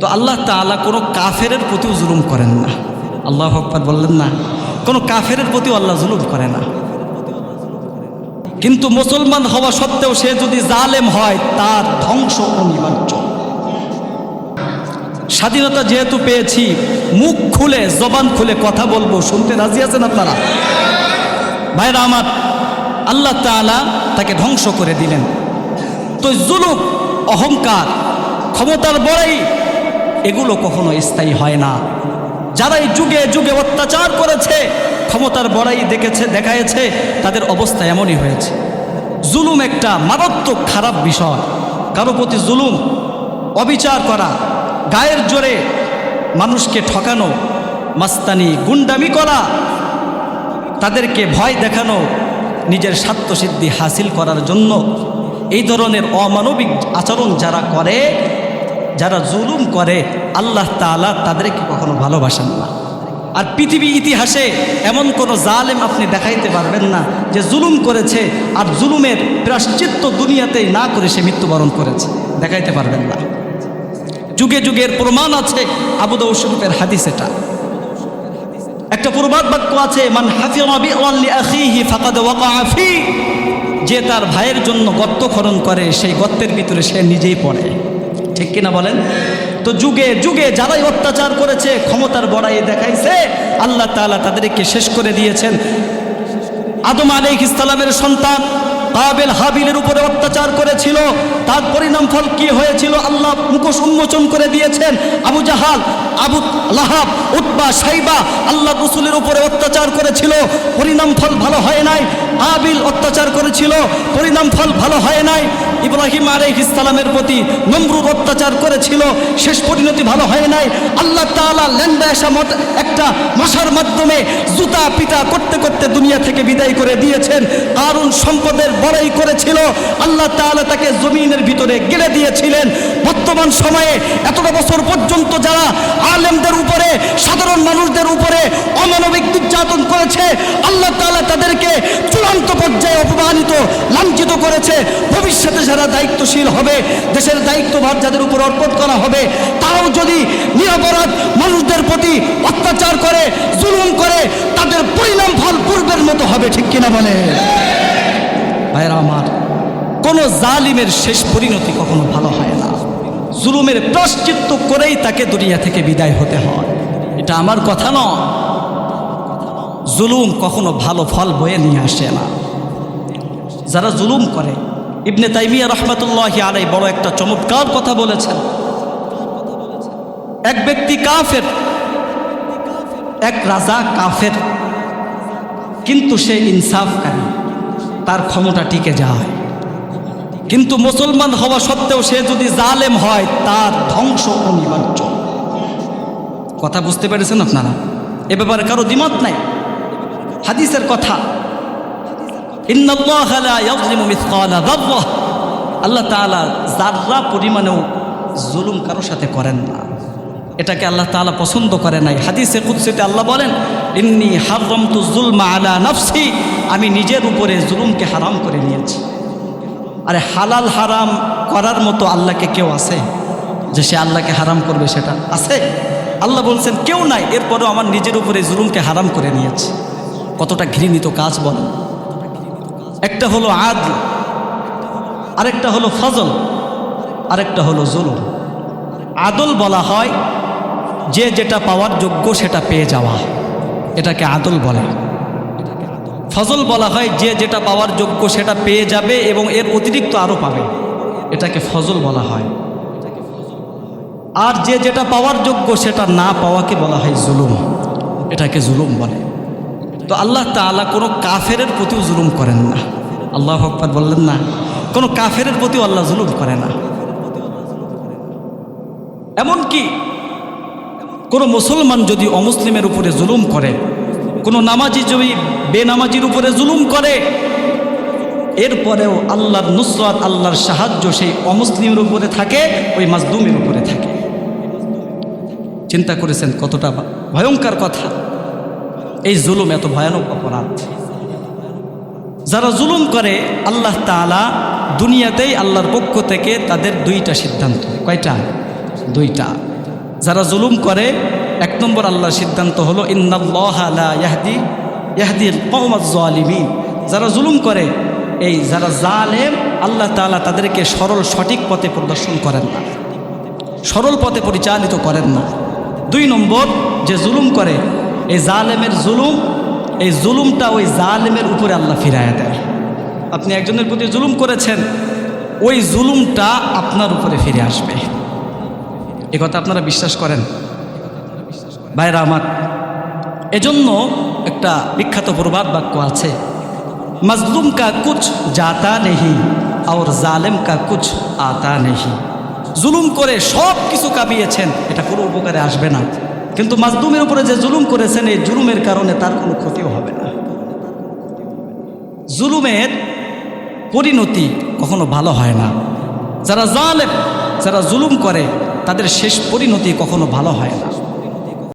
তো আল্লাহ তাআলা কোনো কাফের প্রতিও জুলুম করেন না। আল্লাহ আকবার বললেন, না, কোনো কাফের প্রতিও আল্লাহ জুলুম করে না। কিন্তু মুসলমান হওয়া সত্ত্বেও সে যদি জালেম হয়, তার ধ্বংস অনিবার্য। স্বাধীনতা যেহেতু পেয়েছি, মুখ খুলে, জবান খুলে কথা বলব, শুনতে রাজি আছেন আপনারা? ভাইরা আমার, আল্লাহ তাআলা তাকে ধ্বংস করে দিলেন। তো জুলুক অহংকার, ক্ষমতার বড়াই এগুলো কখনো স্থায়ী হয় না। যারা এই যুগে যুগে অত্যাচার করেছে, ক্ষমতার বড়াই দেখেছে দেখায়েছে তাদের অবস্থা এমনই হয়েছে। জুলুম একটা মারাত্মক খারাপ বিষয়। কারও প্রতি জুলুম, অবিচার করা, গায়ের জোরে মানুষকে ঠকানো, মাস্তানি, গুন্ডামি করা, তাদেরকে ভয় দেখানো, নিজের স্বার্থসিদ্ধি হাসিল করার জন্য এই ধরনের অমানবিক আচরণ যারা করে যারা জুলুম করে, আল্লাহ তাআলা তাদেরকে কখনো ভালোবাসেন না। আর পৃথিবী ইতিহাসে এমন কোনো জালেম আপনি দেখাইতে পারবেন না যে জুলুম করেছে আর জুলুমের প্রাশ্চিত্য দুনিয়াতেই না করে সে মৃত্যুবরণ করেছে। দেখাইতে পারবেন না। যুগে যুগের প্রমাণ আছে আবুদ শরীফের হাদিস এটা। একটা প্রবাদ বাক্য আছে, মান যে তার ভাইয়ের জন্য গর্ত খনন করে, সেই গর্তের ভিতরে সে নিজেই পড়ে। ঠিক কিনা বলেন? তো যুগে যুগে যারাই অত্যাচার করেছে, ক্ষমতার বড়াই দেখাইছে, আল্লাহ তাআলা তাদেরকে শেষ করে দিয়েছেন। আদম আলিক ইসলামের সন্তান কাবেল হাবিলের উপরে অত্যাচার করেছিল। তার পরিণাম ফল কি হয়েছিল? আল্লাহ মুখোশ উন্মোচন করে দিয়েছেন। আবু জাহাল, আবু লাহাব উৎবা সাইবা আল্লাহ রসুলের উপরে অত্যাচার করেছিল। পরিণাম ফল ভালো হয় নাই। আবিল অত্যাচার করেছিল। পরিণাম ফল ভালো হয় নাই। ইব্রাহিম আলাইহ ইসলামের প্রতি নমরুদ অত্যাচার করেছিল। শেষ পরিণতি ভালো হয় নাই। আল্লাহ তাআলা ল্যান্ডা এসা মত একটা মশার মাধ্যমে জুতা পিতা করতে করতে দুনিয়া থেকে বিদায় করে দিয়েছেন। কারণ সম্পদের বড়াই করেছিল। আল্লাহ তাআলা তাকে জমিনের ভিতরে গেড়ে দিয়েছিলেন। বর্তমান সময়ে এতটা বছর পর্যন্ত যারা আলেমদের উপরে, সাধারণ মানুষদের উপরে অমানবিক নির্যাতন করেছে, আল্লাহ তাআলা তাদেরকে চূড়ান্ত পর্যায়ে অপমানিত, লাঞ্ছিত করেছে। ভবিষ্যতে যারা দায়িত্বশীল হবে, দেশের দায়িত্বভার যাদের উপর অর্পণ করা হবে, তারাও যদি নিরপরাধ মানুষদের প্রতি অত্যাচার করে, জুলুম করে, তাদের পরিণাম ফল পূর্বের মতো হবে, ঠিক কিনা বলে ভাইরা আমার, কোনো জালিমের শেষ পরিণতি কখনো ভালো হয় না। জুলুমের প্রাশ্চিত্য করেই তাকে দুনিয়া থেকে বিদায় হতে হয়। এটা আমার কথা নয়। জুলুম কখনো ভালো ফল বয়ে নিয়ে আসে না। যারা জুলুম করে, ইবনে তাইমিয়া রহমতুল্লাহ আলাই বড় একটা চমৎকার কথা বলেছেন। এক ব্যক্তি কাফের, এক রাজা কাফের, কিন্তু সে ইনসাফকারী। তার ক্ষমতা টিকে যায়। কিন্তু মুসলমান হওয়া সত্ত্বেও সে যদি জালেম হয়, তার ধ্বংস অনিবার্য। কথা বুঝতে পেরেছেন আপনারা? এ ব্যাপারে কারও দ্বিমত নাই। হাদিসের কথা। আল্লাহ তাআলা যাররা পরিমাণেও জুলুম কারোর সাথে করেন না। এটাকে আল্লাহ তাআলা পছন্দ করে নাই। হাদিসে কুদসিতে আল্লাহ বলেন, ইন্নি হাররামতু জুলমা আলা নাফসি আমি নিজের উপরে জুলুমকে হারাম করে নিয়েছি। আরে হালাল হারাম করার মতো আল্লাহকে কেউ আছে? যে সে আল্লাহকে হারাম করবে সেটা আছে? আল্লাহ বলছেন, কেউ নাই, এরপরও আমার নিজের উপরে জুলুমকে হারাম করে নিয়েছে। কতটা ঘৃণিত কাজ বলেন। একটা হলো আদ আরেকটা হলো ফজল, আরেকটা হলো জুলুম। আদল বলা হয় যে যেটা পাওয়ার যোগ্য সেটা পেয়ে যাওয়া। এটাকে আদল বলে। ফজল বলা হয়, যে যেটা পাওয়ার যোগ্য সেটা পেয়ে যাবে এবং এর অতিরিক্ত আরও পাবে। এটাকে ফজল বলা হয়। আর যে যেটা পাওয়ার যোগ্য সেটা না পাওয়াকে বলা হয় জুলুম। এটাকে জুলুম বলে। তো আল্লাহ তাআলা কোনো কাফের প্রতিও জুলুম করেন না। আল্লাহ হকবাদ বললেন না, কোনো কাফের প্রতিও আল্লাহ জুলুম করে না। এমনকি কোনো মুসলমান যদি অমুসলিমের উপরে জুলুম করে, কোনো নামাজি যদি বেনামাজির উপরে জুলুম করে, এরপরেও আল্লাহর নুসরাত, আল্লাহর সাহায্য সেই অমুসলিমের উপরে থাকে, ওই মাজলুমের উপরে থাকে। চিন্তা করেছেন কতটা ভয়ঙ্কর কথা। এই জুলুম এত ভয়ানক অপরাধ। যারা জুলুম করে, আল্লাহ তাআলা দুনিয়াতেই আল্লাহর পক্ষ থেকে তাদের দুইটা সিদ্ধান্ত। কয়টা? দুইটা। যারা জুলুম করে, এক নম্বর আল্লাহর সিদ্ধান্ত হলো কৌমালিমিন যারা জুলুম করে, এই যারা জালেম, আল্লাহ তাআলা তাদেরকে সরল, সঠিক পথে প্রদর্শন করেন না, সরল পথে পরিচালিত করেন না। দুই নম্বর, যে জুলুম করে, এই জালেমের জুলুম, এই জুলুমটা ওই জালেমের উপরে আল্লাহ ফিরাইয়া দেয়। আপনি একজনের প্রতি জুলুম করেছেন, ওই জুলুমটা আপনার উপরে ফিরে আসবে। এ কথা আপনারা বিশ্বাস করেন? ভাইরা আমার, এজন্য একটা বিখ্যাত প্রবাদ বাক্য আছে, মজলুম কা কুছ জাতা নেহি আর জালেম কা কুছ আতা নেহি। জুলুম করে সব কিছু কামিয়েছেন, এটা কোনো উপকারে আসবে না। কিন্তু মাজলুমের উপরে যে জুলুম করেছেন, এই জুলুমের কারণে তার কোনো ক্ষতিও হবে না। জুলুমের পরিণতি কখনো ভালো হয় না। যারা জালেম, যারা জুলুম করে তাদের শেষ পরিণতি কখনো ভালো হয় না।